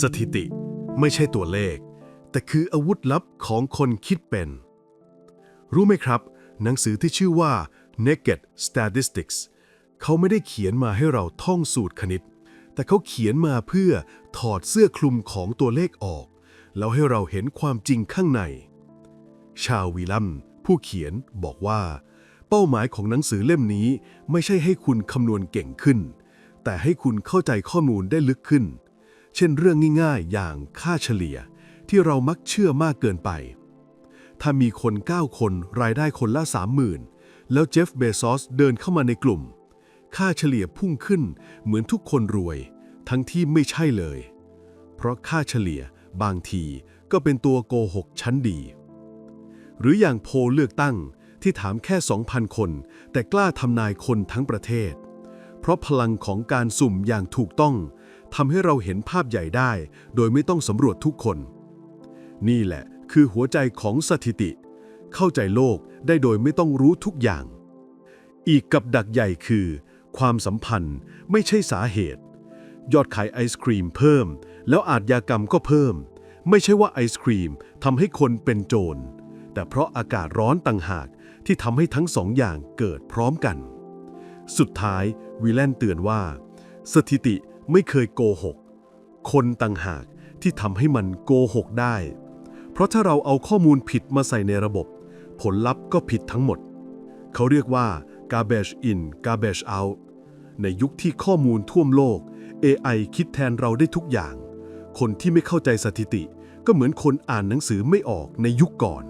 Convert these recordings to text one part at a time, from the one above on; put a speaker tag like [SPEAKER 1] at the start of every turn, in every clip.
[SPEAKER 1] สถิติไม่ใช่ตัวเลข แต่คืออาวุธลับของคนคิดเป็น รู้ไหมครับ หนังสือที่ชื่อว่า Naked Statistics เขาไม่ได้เขียนมาให้เราท่องสูตรคณิต แต่เขาเขียนมาเพื่อถอดเสื้อคลุมของตัวเลขออก แล้วให้เราเห็นความจริงข้างใน ชาววีลัมผู้เขียนบอกว่า เป้าหมายของหนังสือเล่มนี้ไม่ใช่ให้คุณคำนวณเก่งขึ้น แต่ให้คุณเข้าใจข้อมูลได้ลึกขึ้น เช่นเรื่องง่ายๆ อย่างค่าเฉลี่ยที่เรามักเชื่อมากเกินไป ถ้ามีคน 9 คนรายได้คนละ30,000 แล้วเจฟเบซอสเดินเข้ามาในกลุ่ม ค่าเฉลี่ยพุ่งขึ้นเหมือนทุกคนรวย ทั้งที่ไม่ใช่เลย เพราะค่าเฉลี่ยบางทีก็เป็นตัวโกหกชั้นดี หรืออย่างโพลเลือกตั้งที่ถามแค่ 2,000 คน แต่กล้าทำนายคนทั้งประเทศ เพราะพลังของการสุ่มอย่างถูกต้อง ทำให้เราเห็นภาพใหญ่ได้ โดยไม่ต้องสำรวจทุกคน นี่แหละคือหัวใจของสถิติ เข้าใจโลกได้โดยไม่ต้องรู้ทุกอย่าง อีกกับดักใหญ่คือ ความสัมพันธ์ไม่ใช่สาเหตุ ยอดขายไอศครีมเพิ่ม แล้วอาทยากรรมก็เพิ่ม ไม่ใช่ว่าไอศครีมทำให้คนเป็นโจร แต่เพราะอากาศร้อนต่างหากที่ทำให้ทั้งสองอย่างเกิดพร้อมกัน สุดท้ายวิลเลนเตือนว่า สถิติ ไม่เคยโกหก คนต่างหากที่ทำให้มันโกหกได้ เพราะถ้าเราเอาข้อมูลผิดมาใส่ในระบบ ผลลัพธ์ก็ผิดทั้งหมด เขาเรียกว่า garbage in garbage out ในยุคที่ข้อมูลท่วมโลก AI คิดแทนเราได้ทุกอย่าง คนที่ไม่เข้าใจสถิติ ก็เหมือนคนอ่านหนังสือไม่ออกในยุคก่อน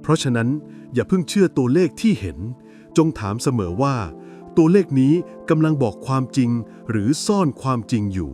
[SPEAKER 1] เพราะฉะนั้นอย่าเพิ่งเชื่อตัวเลขที่เห็น จงถามเสมอว่า ตัวเลขนี้กำลังบอกความจริงหรือซ่อนความจริงอยู่